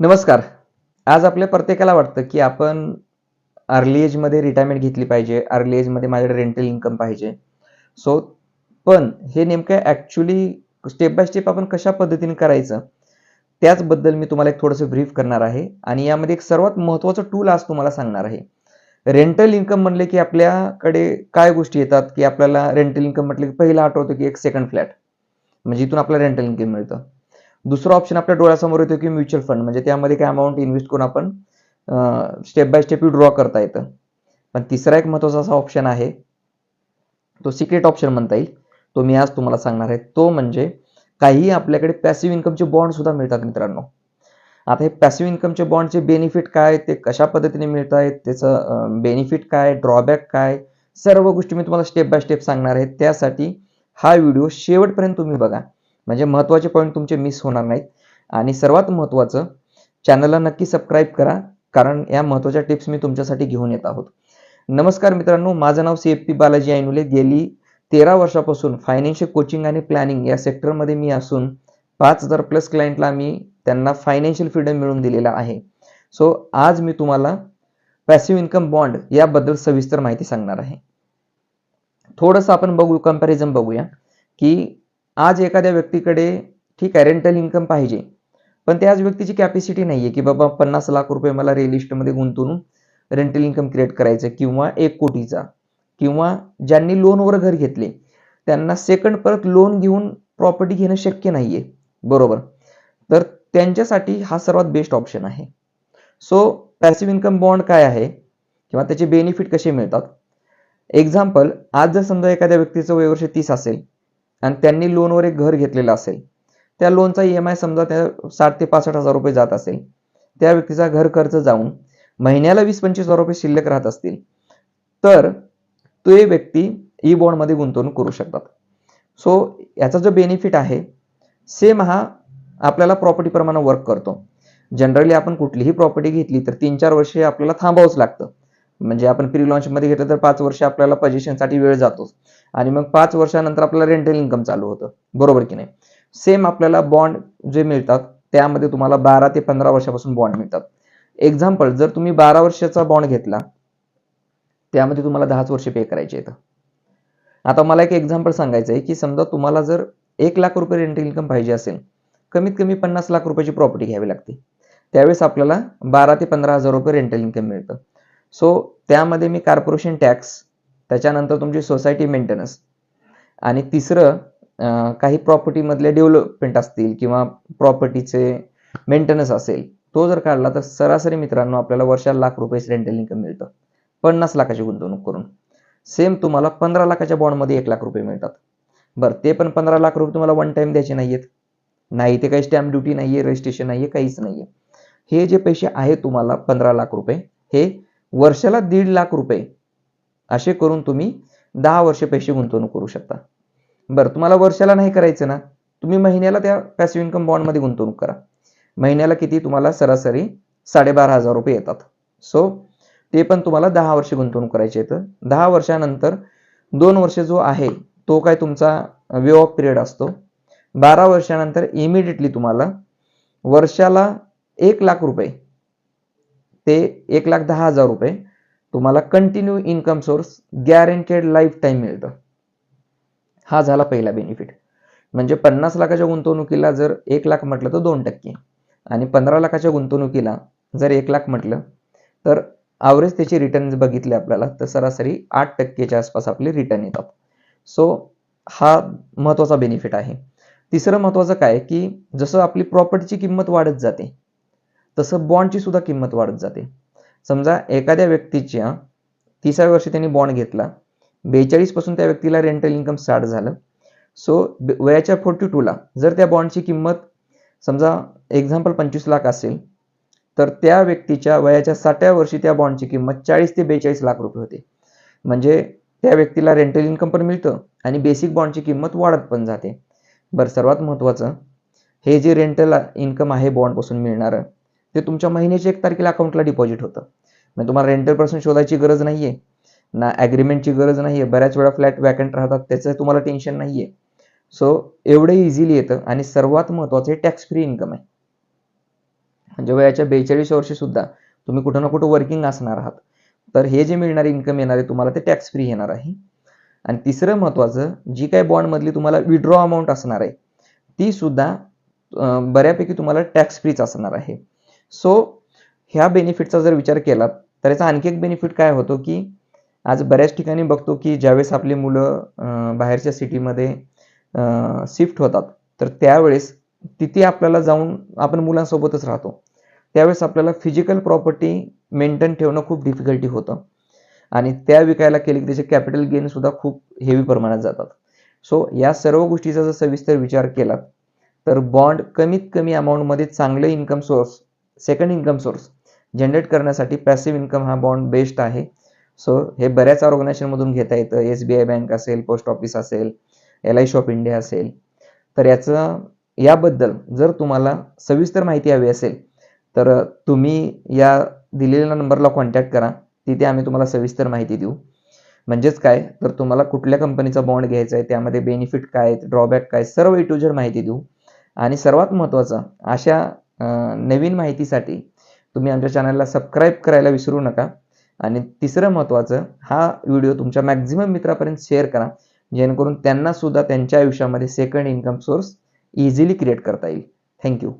नमस्कार. आज आपल्या प्रत्येकाला वाटतं की आपण अर्ली एजमध्ये रिटायरमेंट घेतली पाहिजे. अर्ली एजमध्ये माझ्याकडे रेंटल इन्कम पाहिजे. सो पण हे नेमकं ॲक्च्युली स्टेप बाय स्टेप आपण कशा पद्धतीने करायचं? त्याचबद्दल मी तुम्हाला एक थोडंसं ब्रीफ करणार आहे. आणि यामध्ये एक सर्वात महत्त्वाचं टूल आज तुम्हाला सांगणार आहे. रेंटल इन्कम म्हणले की आपल्याकडे काय गोष्टी येतात? की आपल्याला रेंटल इन्कम म्हटलं की पहिला आठवतं की एक सेकंड फ्लॅट म्हणजे इथून आपल्याला रेंटल इन्कम मिळतं. दुसरा ऑप्शन आपल्या डोळ्यासमोर येतो की म्युच्युअल फंड म्हणजे त्यामध्ये काय अमाऊंट इन्व्हेस्ट करून आपण स्टेप बाय स्टेप ड्रॉ करता येतं. पण तिसरा एक महत्त्वाचा असा ऑप्शन आहे तो सिक्रेट ऑप्शन म्हणता येईल. तो मी आज तुम्हाला सांगणार आहे. तो म्हणजे काही आपल्याकडे पॅसिव्ह इन्कमचे बॉन्ड सुद्धा मिळतात मित्रांनो. आता हे पॅसिव्ह इन्कमचे बॉन्डचे बेनिफिट काय ते कशा पद्धतीने मिळत आहेत त्याचं बेनिफिट काय ड्रॉबॅक काय सर्व गोष्टी मी तुम्हाला स्टेप बाय स्टेप सांगणार आहे. त्यासाठी हा व्हिडिओ शेवटपर्यंत तुम्ही बघा. म्हणजे महत्त्वाचे पॉईंट तुमचे मिस होणार नाहीत. आणि सर्वात महत्त्वाचं चॅनलला नक्की सबस्क्राईब करा कारण या महत्त्वाच्या टिप्स मी तुमच्यासाठी घेऊन येत आहोत. नमस्कार मित्रांनो माझं नाव C F P Balaji Ainule. गेली तेरा वर्षापासून फायनान्शियल कोचिंग आणि प्लॅनिंग या सेक्टरमध्ये मी असून पाच हजार प्लस क्लायंटला मी त्यांना फायनान्शियल फ्रीडम मिळवून दिलेला आहे. सो आज मी तुम्हाला पॅसिव्ह इन्कम बॉन्ड याबद्दल सविस्तर माहिती सांगणार आहे. थोडंसं आपण बघू कंपॅरिझन बघूया की आज एखाद्या व्यक्तीकडे ठीक आहे रेंटल इन्कम पाहिजे. पण त्याच व्यक्तीची कॅपॅसिटी नाही आहे की बाबा पन्नास लाख रुपये मला रिअल इस्टेटमध्ये गुंतवून रेंटल इन्कम क्रिएट करायचं किंवा एक कोटीचा किंवा ज्यांनी लोनवर घर घेतले त्यांना सेकंड परत लोन घेऊन प्रॉपर्टी घेणं शक्य नाही आहे बरोबर? तर त्यांच्यासाठी हा सर्वात बेस्ट ऑप्शन आहे. सो पॅसिव्ह इन्कम बॉन्ड काय आहे? किंवा त्याचे बेनिफिट कसे मिळतात? एक्झाम्पल आज जर समजा एखाद्या व्यक्तीचं वय वर्ष तीस असेल आणि त्यांनी लोनवर एक घर घेतलेलं असेल. त्या लोनचा ई एम आय समजा त्या साठ ते पासष्ट हजार रुपये जात असेल. त्या व्यक्तीचा घर खर्च जाऊन महिन्याला वीस पंचवीस हजार रुपये शिल्लक राहत असतील. तर तो व्यक्ती ई बॉन्डमध्ये गुंतवणूक करू शकतात. सो याचा जो बेनिफिट आहे सेम हा आपल्याला प्रॉपर्टी प्रमाणे वर्क करतो. जनरली आपण कुठलीही प्रॉपर्टी घेतली तर तीन चार वर्षे आपल्याला थांबावंच लागतं. म्हणजे आपण प्री लॉन्चमध्ये घेतलं तर पाच वर्ष आपल्याला पोझिशनसाठी वेळ जातोच आणि मग पाच वर्षानंतर आपल्याला रेंटल इन्कम चालू होतं. बरोबर की नाही? सेम आपल्याला बॉन्ड जे मिळतात त्यामध्ये तुम्हाला बारा ते पंधरा वर्षापासून बॉन्ड मिळतात. एक्झाम्पल जर तुम्ही बारा वर्षाचा बॉन्ड घेतला त्यामध्ये तुम्हाला दहाच वर्ष पे करायचे आहेत. आता मला एक एक्झाम्पल सांगायचं आहे की समजा तुम्हाला जर एक लाख रुपये रेंटल इन्कम पाहिजे असेल कमीत कमी पन्नास लाख रुपयाची प्रॉपर्टी घ्यावी लागते. त्यावेळेस आपल्याला बारा ते पंधरा हजार रुपये रेंटल इन्कम मिळतं. सो त्यामध्ये मी कॉर्पोरेशन टॅक्स त्याच्यानंतर तुमची सोसायटी मेंटेनन्स आणि तिसरं काही प्रॉपर्टीमधले डेव्हलपमेंट असतील किंवा प्रॉपर्टीचे मेंटेनन्स असेल तो जर काढला तर सरासरी मित्रांनो आपल्याला वर्षाला लाख रुपये रेंटल इन्कम मिळतं. पन्नास लाखाची गुंतवणूक करून. सेम तुम्हाला पंधरा लाखाच्या बॉन्डमध्ये एक लाख रुपये मिळतात. बरं ते पण पंधरा लाख रुपये तुम्हाला वन टाइम द्यायचे नाही आहेत नाही ते काही स्टॅम्प ड्युटी नाही आहे रजिस्ट्रेशन नाही आहे काहीच नाही आहे हे जे पैसे आहेत तुम्हाला पंधरा लाख रुपये हे वर्षाला दीड लाख रुपये असे करून तुम्ही दहा वर्ष पैसे गुंतवणूक करू शकता. बरं तुम्हाला वर्षाला नाही करायचं ना? तुम्ही महिन्याला त्या पॅसिव्ह इन्कम बॉन्डमध्ये गुंतवणूक करा. महिन्याला किती तुम्हाला सरासरी साडेबारा हजार रुपये येतात. सो ते पण तुम्हाला दहा वर्ष गुंतवणूक करायचे येतं दहा वर्षानंतर दोन वर्ष जो आहे तो काय तुमचा वे ऑफ पिरियड असतो. बारा वर्षानंतर इमिडिएटली तुम्हाला वर्षाला एक लाख रुपये ते एक लाख दहा हजार रुपये. तुम्हाला continue income source guaranteed life time मिळतं. हा झाला पहिला बेनिफिट म्हणजे पन्नास लाखाच्या गुंतवणुकीला जर एक लाख म्हटलं तर दोन टक्के. आणि पंधरा लाखाच्या गुंतवणुकीला जर एक लाख म्हटलं तर ॲव्हरेज त्याचे रिटर्न बघितले आपल्याला तर सरासरी आठ टक्केच्या आसपास आपले रिटर्न येतात. सो हा महत्त्वाचा बेनिफिट आहे. तिसरं महत्त्वाचं काय की जसं आपली प्रॉपर्टीची किंमत वाढत जाते तसं बॉन्डची सुद्धा किंमत वाढत जाते. समजा एखाद्या व्यक्तीच्या तिसाव्या वर्षी त्यांनी बॉन्ड घेतला बेचाळीसपासून त्या व्यक्तीला रेंटल इन्कम स्टार्ट झालं. सो वयाच्या फोर्टी टूला जर त्या बॉन्डची किंमत समजा एक्झाम्पल पंचवीस लाख असेल तर त्या व्यक्तीच्या वयाच्या साठव्या वर्षी त्या बॉन्डची किंमत चाळीस ते बेचाळीस लाख रुपये होते. म्हणजे त्या व्यक्तीला रेंटल इन्कम पण मिळतं आणि बेसिक बॉन्डची किंमत वाढत पण जाते. बरं सर्वात महत्त्वाचं हे जे रेंटल इन्कम आहे बॉन्डपासून मिळणारं ते तुमच्या महिन्याच्या एक तारखेला अकाउंटला डिपॉझिट होतं. म्हणजे तुम्हाला रेंटल पर्सन शोधायची गरज नाही आहे ना ॲग्रीमेंटची गरज नाही आहे बऱ्याच वेळा फ्लॅट वॅकंट राहतात. त्याचं तुम्हाला टेन्शन नाही आहे सो एवढं इझिली येतं आणि सर्वात महत्त्वाचं हे टॅक्स फ्री इन्कम आहे. म्हणजे वयाच्या बेचाळीस वर्षी सुद्धा तुम्ही कुठं ना कुठं वर्किंग असणार आहात. तर हे जे मिळणारे इन्कम येणार आहे तुम्हाला ते टॅक्स फ्री येणार आहे. आणि तिसरं महत्त्वाचं जी काही बॉन्डमधली तुम्हाला विड्रॉ अमाऊंट असणार आहे ती सुद्धा बऱ्यापैकी तुम्हाला टॅक्स फ्रीच असणार आहे. सो ह्या बेनिफिटचा जर विचार केला तर याचा आणखी एक बेनिफिट काय होतो की आज बऱ्याच ठिकाणी बघतो की ज्यावेळेस आपली मुलं बाहेरच्या सिटीमध्ये शिफ्ट होतात तर त्यावेळेस तिथे आपल्याला जाऊन आपण मुलांसोबतच राहतो. त्यावेळेस आपल्याला फिजिकल प्रॉपर्टी मेंटेन ठेवणं खूप डिफिकल्टी होतं. आणि त्या विकायला केली की त्याचे कॅपिटल गेन सुद्धा खूप हेवी प्रमाणात जातात. सो या सर्व गोष्टीचा जर सविस्तर विचार केला तर बॉन्ड कमीत कमी अमाऊंटमध्ये चांगले income source second income source generate करण्यासाठी पॅसिव्ह इन्कम हा बॉन्ड बेस्ट आहे. सो हे बऱ्याच ऑर्गनायझेशनमधून घेता येतं. एस बी आय बँक असेल पोस्ट ऑफिस असेल एल आय ऑफ इंडिया असेल. तर याचं याबद्दल जर तुम्हाला सविस्तर माहिती हवी असेल तर तुम्ही या दिलेल्या नंबरला कॉन्टॅक्ट करा. तिथे आम्ही तुम्हाला सविस्तर माहिती देऊ. म्हणजेच काय? तर तुम्हाला कुठल्या कंपनीचा बॉन्ड घ्यायचा आहे त्यामध्ये बेनिफिट काय ड्रॉबॅक काय सर्व ए टू झेड माहिती देऊ. आणि सर्वात महत्त्वाचं अशा नवीन माहितीसाठी तुम्ही आमच्या चॅनलला सबस्क्राईब करायला विसरू नका. आणि तिसरं महत्त्वाचं हा व्हिडिओ तुमच्या मॅक्झिमम मित्रापर्यंत शेअर करा. जेणेकरून त्यांना सुद्धा त्यांच्या आयुष्यामध्ये second income source easily create करता येईल. Thank you